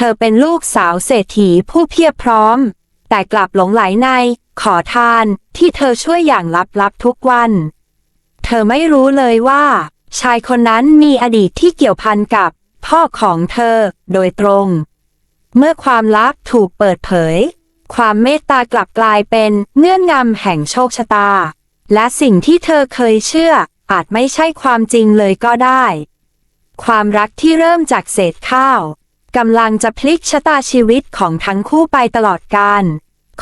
เธอเป็นลูกสาวเศรษฐีผู้เพียบพร้อม แต่กลับหลงไหลในขอทานที่เธอช่วยอย่างลับๆทุกวัน เธอไม่รู้เลยว่า ชายคนนั้นมีอดีตที่เกี่ยวพันกับพ่อของเธอโดยตรง เมื่อความลับถูกเปิดเผย ความเมตตากลับกลายเป็นเงื่อนงำแห่งโชคชะตา และสิ่งที่เธอเคยเชื่ออาจไม่ใช่ความจริงเลยก็ได้ ความรักที่เริ่มจากเศษข้าว กำลังจะพลิกชะตาชีวิตของทั้งคู่ไปตลอดกาล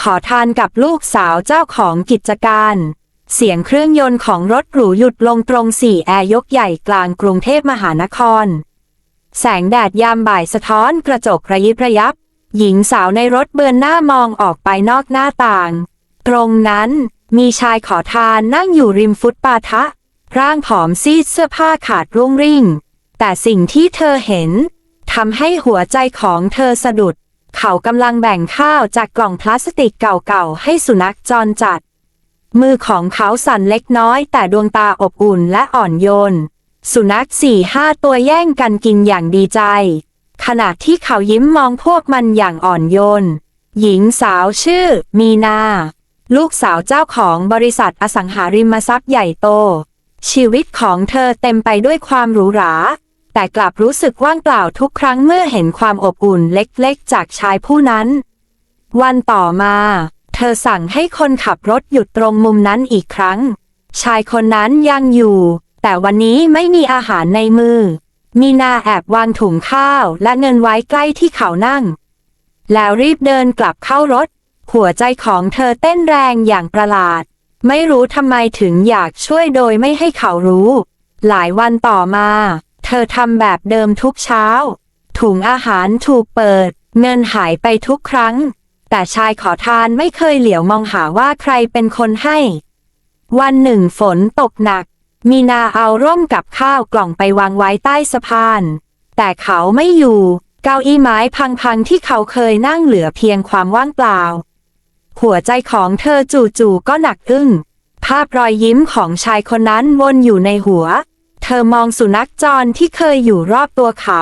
ขอทานกับลูกสาวเจ้าของกิจการ เสียงเครื่องยนต์ของรถหรูหยุดลงตรงสี่แอร์ยกใหญ่กลางกรุงเทพมหานคร แสงแดดยามบ่ายสะท้อนกระจกระยิบระยับ หญิงสาวในรถเบือนหน้ามองออกไปนอกหน้าต่าง ตรงนั้นมีชายขอทานนั่งอยู่ริมฟุตปาทะ ร่างผอมซีดเสื้อผ้าขาดรุ่งริ่ง แต่สิ่งที่เธอเห็น ทำให้หัวใจของเธอสะดุด เขากำลังแบ่งข้าวจากกล่องพลาสติกเก่าๆ ให้สุนัขจรจัด มือของเขาสั่นเล็กน้อยแต่ดวงตาอบอุ่นและอ่อนโยน สุนัขสี่ห้าตัวแย่งกันกินอย่างดีใจ ขณะที่เขายิ้มมองพวกมันอย่างอ่อนโยน หญิงสาวชื่อ มีนา ลูกสาวเจ้าของบริษัทอสังหาริมทรัพย์ใหญ่โต ชีวิตของเธอเต็มไปด้วยความหรูหรา แต่กลับรู้สึกว่างเปล่าทุกครั้งเมื่อเห็นความอบอุ่นเล็กๆ จากชายผู้นั้น วันต่อมา เธอสั่งให้คนขับรถหยุดตรงมุมนั้นอีกครั้ง ชายคนนั้นยังอยู่ แต่วันนี้ไม่มีอาหารในมือ มีนาแอบวางถุงข้าวและเงินไว้ใกล้ที่เขานั่ง แล้วรีบเดินกลับเข้ารถ หัวใจของเธอเต้นแรงอย่างประหลาด ไม่รู้ทำไมถึงอยากช่วยโดยไม่ให้เขารู้ หลายวันต่อมา เธอทำแบบเดิมทุกเช้า ถุงอาหารถูกเปิด เงินหายไปทุกครั้ง แต่ชายขอทานไม่เคยเหลียวมองหาว่าใครเป็นคนให้ วันหนึ่งฝนตกหนัก มีนาเอาร่มกับข้าวกล่องไปวางไว้ใต้สะพาน แต่เขาไม่อยู่ เก้าอี้ไม้พังๆที่เขาเคยนั่งเหลือเพียงความว่างเปล่า หัวใจของเธอจู่ๆก็หนักอึ้งภาพรอยยิ้มของชายคนนั้นวนอยู่ในหัว เธอมองสุนัขจรที่เคยอยู่รอบตัวเขา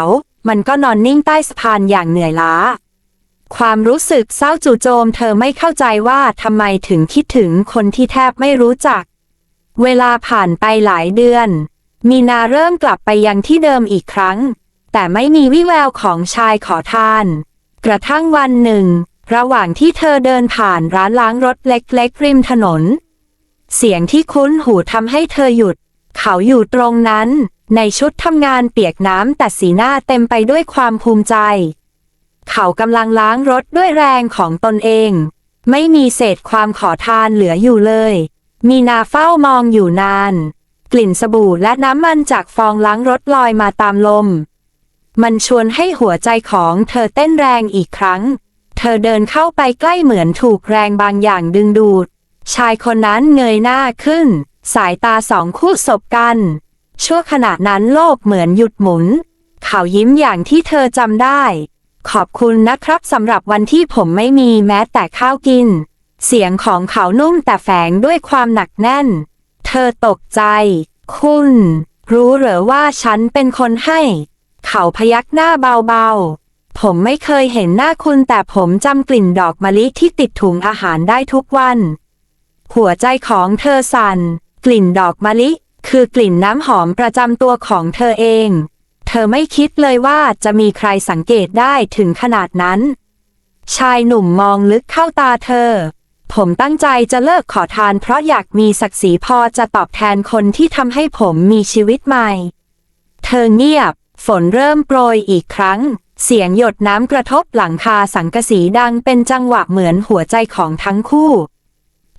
มันก็นอนนิ่งใต้สะพานอย่างเหนื่อยล้า ความรู้สึกเศร้าจู่โจมเธอไม่เข้าใจว่าทำไมถึงคิดถึงคนที่แทบไม่รู้จัก เวลาผ่านไปหลายเดือน มีนาเริ่มกลับไปยังที่เดิมอีกครั้ง แต่ไม่มีวิแววของชายขอทาน กระทั่งวันหนึ่ง ระหว่างที่เธอเดินผ่านร้านล้างรถเล็กๆริมถนน เสียงที่คุ้นหูทำให้เธอหยุด เขาอยู่ตรงนั้น ในชุดทำงานเปียกน้ำแต่สีหน้าเต็มไปด้วยความภูมิใจ เขากำลังล้างรถด้วยแรงของตนเอง ไม่มีเศษความขอทานเหลืออยู่เลย มีนาเฝ้ามองอยู่นาน กลิ่นสบู่และน้ำมันจากฟองล้างรถลอยมาตามลม มันชวนให้หัวใจของเธอเต้นแรงอีกครั้ง เธอเดินเข้าไปใกล้เหมือนถูกแรงบางอย่างดึงดูด ชายคนนั้นเงยหน้าขึ้น สายตาสองคู่สบกัน ชั่วขณะนั้นโลกเหมือนหยุดหมุน เขายิ้มอย่างที่เธอจำได้ ขอบคุณนะครับสำหรับวันที่ผมไม่มีแม้แต่ข้าวกิน เสียงของเขานุ่มแต่แฝงด้วยความหนักแน่น เธอตกใจ คุณ รู้เหรอว่าฉันเป็นคนให้ เขาพยักหน้าเบาๆ ผมไม่เคยเห็นหน้าคุณแต่ผมจำกลิ่นดอกมะลิที่ติดถุงอาหารได้ทุกวัน หัวใจของเธอสั่น กลิ่นดอกมะลิ คือกลิ่นน้ำหอมประจำตัวของเธอเอง เธอไม่คิดเลยว่าจะมีใครสังเกตได้ถึงขนาดนั้น ชายหนุ่มมองลึกเข้าตาเธอ ผมตั้งใจจะเลิกขอทานเพราะอยากมีศักดิ์ศรีพอจะตอบแทนคนที่ทำให้ผมมีชีวิตใหม่ เธอเงียบ ฝนเริ่มโปรยอีกครั้งเสียงหยดน้ำกระทบหลังคาสังกะสีดังเป็นจังหวะเหมือนหัวใจของทั้งคู่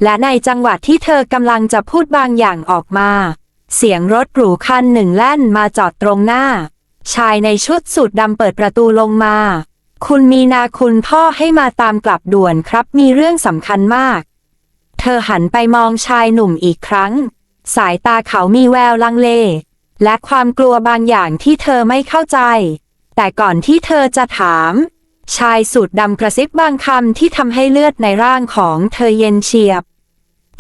และในจังหวะที่เธอกำลังจะพูดบางอย่างออกมา เสียงรถหรูคันหนึ่งแล่นมาจอดตรงหน้า ชายในชุดสูทดำเปิดประตูลงมา คุณมีนาคุณพ่อให้มาตามกลับด่วนครับมีเรื่องสำคัญมาก เธอหันไปมองชายหนุ่มอีกครั้ง สายตาเขามีแววลังเล และความกลัวบางอย่างที่เธอไม่เข้าใจ แต่ก่อนที่เธอจะถาม ชายสูทดำกระซิบบางคำที่ทำให้เลือดในร่างของเธอเย็นเฉียบ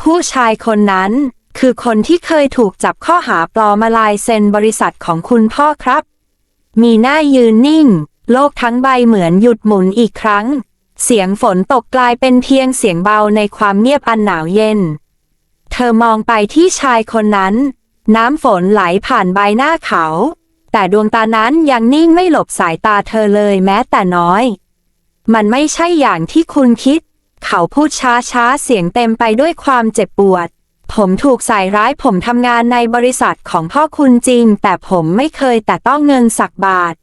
ผู้ชายคนนั้น คือคนที่เคยถูกจับข้อหาปลอมลายเซ็นบริษัทของคุณพ่อครับ มีหน้ายืนนิ่ง โลกทั้งใบเหมือนหยุดหมุนอีกครั้ง เสียงฝนตกกลายเป็นเพียงเสียงเบาในความเงียบอันหนาวเย็น เธอมองไปที่ชายคนนั้น น้ำฝนไหลผ่านใบหน้าเขา แต่ดวงตานั้นยังนิ่งไม่หลบสายตาเธอเลยแม้แต่น้อย มันไม่ใช่อย่างที่คุณคิด เขาพูดช้าช้าๆเสียงเต็มไปด้วยความเจ็บปวด ผมถูกใส่ร้ายผมทำงานในบริษัทของพ่อคุณจริง แต่ผมไม่เคยแต่ต้องเงินสักบาท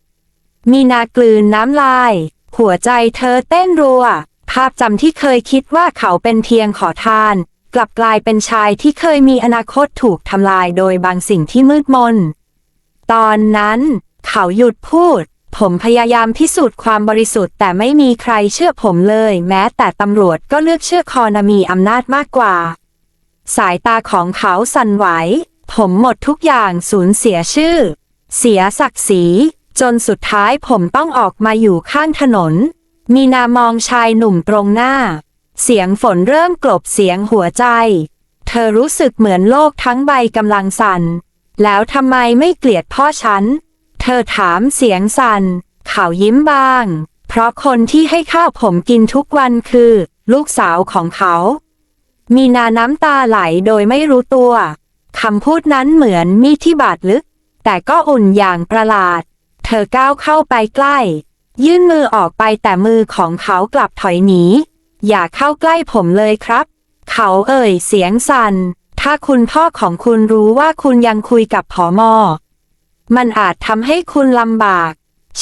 มีนากลืนน้ำลาย หัวใจเธอเต้นรัว ภาพจำที่เคยคิดว่าเขาเป็นเพียงขอทาน กลับกลายเป็นชายที่เคยมีอนาคตถูกทำลายโดยบางสิ่งที่มืดมน ตอนนั้น เขาหยุดพูด ผมพยายามพิสูจน์ความบริสุทธิ์แต่ไม่มีใครเชื่อผมเลย แม้แต่ตำรวจก็เลือกเชื่อคอนามีอำนาจมากกว่า สายตาของเขาสั่นไหว ผมหมดทุกอย่างสูญเสียชื่อ เสียศักดิ์ศรีจนสุดท้ายผมต้องออกมาอยู่ข้างถนน มีนามองชายหนุ่มตรงหน้า เสียงฝนเริ่มกลบเสียงหัวใจ เธอรู้สึกเหมือนโลกทั้งใบกำลังสั่น แล้วทำไมไม่เกลียดพ่อฉัน เธอถามเสียงสัน่นเขายิ้มบาง เพราะคนที่ให้ข้าวผมกินทุกวันคือ ลูกสาวของเขา มีนาน้ำตาไหลโดยไม่รู้ตัวคำพูดนั้นเหมือนมีดที่บาดลึก แต่ก็อุ่นอย่างประหลาด เธอก้าวเข้าไปใกล้ ยื่นมือออกไปแต่มือของเขากลับถอยหนี อย่าเข้าใกล้ผมเลยครับ เขาเอ่ยเสียงสัน่น ถ้าคุณพ่อของคุณรู้ว่าคุณยังคุยกับผอมอ มันอาจทำให้คุณลำบาก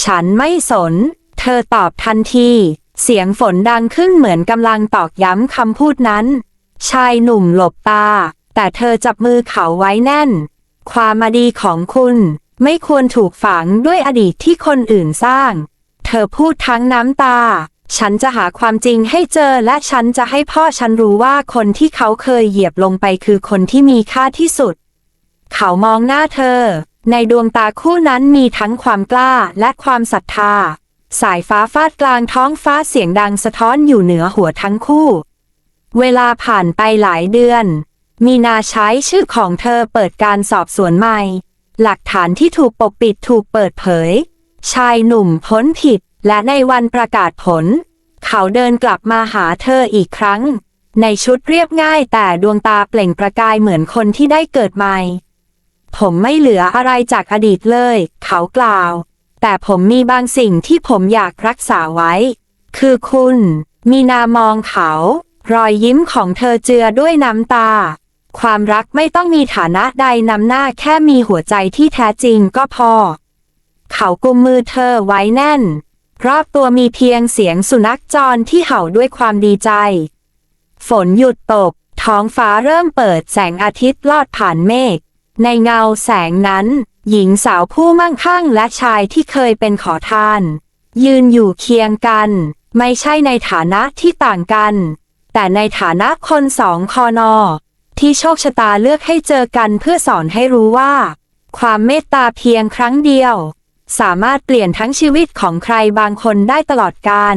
ฉันไม่สน เธอตอบทันที เสียงฝนดังขึ้นเหมือนกำลังตอกย้ำคำพูดนั้น ชายหนุ่มหลบตา แต่เธอจับมือเขาไว้แน่น ความมาดีของคุณไม่ควรถูกฝังด้วยอดีตที่คนอื่นสร้าง เธอพูดทั้งน้ำตา ฉันจะหาความจริงให้เจอและฉันจะให้พ่อฉันรู้ว่าคนที่เขาเคยเหยียบลงไปคือคนที่มีค่าที่สุด เขามองหน้าเธอ ในดวงตาคู่นั้นมีทั้งความกล้าและความศรัทธา สายฟ้าฟาดกลางท้องฟ้าเสียงดังสะท้อนอยู่เหนือหัวทั้งคู่ เวลาผ่านไปหลายเดือน มีนาใช้ชื่อของเธอเปิดการสอบสวนใหม่ หลักฐานที่ถูกปกปิดถูกเปิดเผย ชายหนุ่มพ้นผิด และในวันประกาศผล เขาเดินกลับมาหาเธออีกครั้ง ในชุดเรียบง่ายแต่ดวงตาเปล่งประกายเหมือนคนที่ได้เกิดใหม่ ผมไม่เหลืออะไรจากอดีตเลย เขากล่าว แต่ผมมีบางสิ่งที่ผมอยากรักษาไว้ คือคุณ มีนามองเขา รอยยิ้มของเธอเจือด้วยน้ำตา ความรักไม่ต้องมีฐานะใดนำหน้าแค่มีหัวใจที่แท้จริงก็พอ เขากุมมือเธอไว้แน่น รอบตัวมีเพียงเสียงสุนัขจรที่เห่าด้วยความดีใจ ฝนหยุดตก ท้องฟ้าเริ่มเปิดแสงอาทิตย์ลอดผ่านเมฆ ในเงาแสงนั้น หญิงสาวผู้มั่งคั่งและชายที่เคยเป็นขอทาน ยืนอยู่เคียงกัน ไม่ใช่ในฐานะที่ต่างกัน แต่ในฐานะคนสองคอนอ ที่โชคชะตาเลือกให้เจอกันเพื่อสอนให้รู้ว่า ความเมตตาเพียงครั้งเดียว สามารถเปลี่ยนทั้งชีวิตของใครบางคนได้ตลอดกาล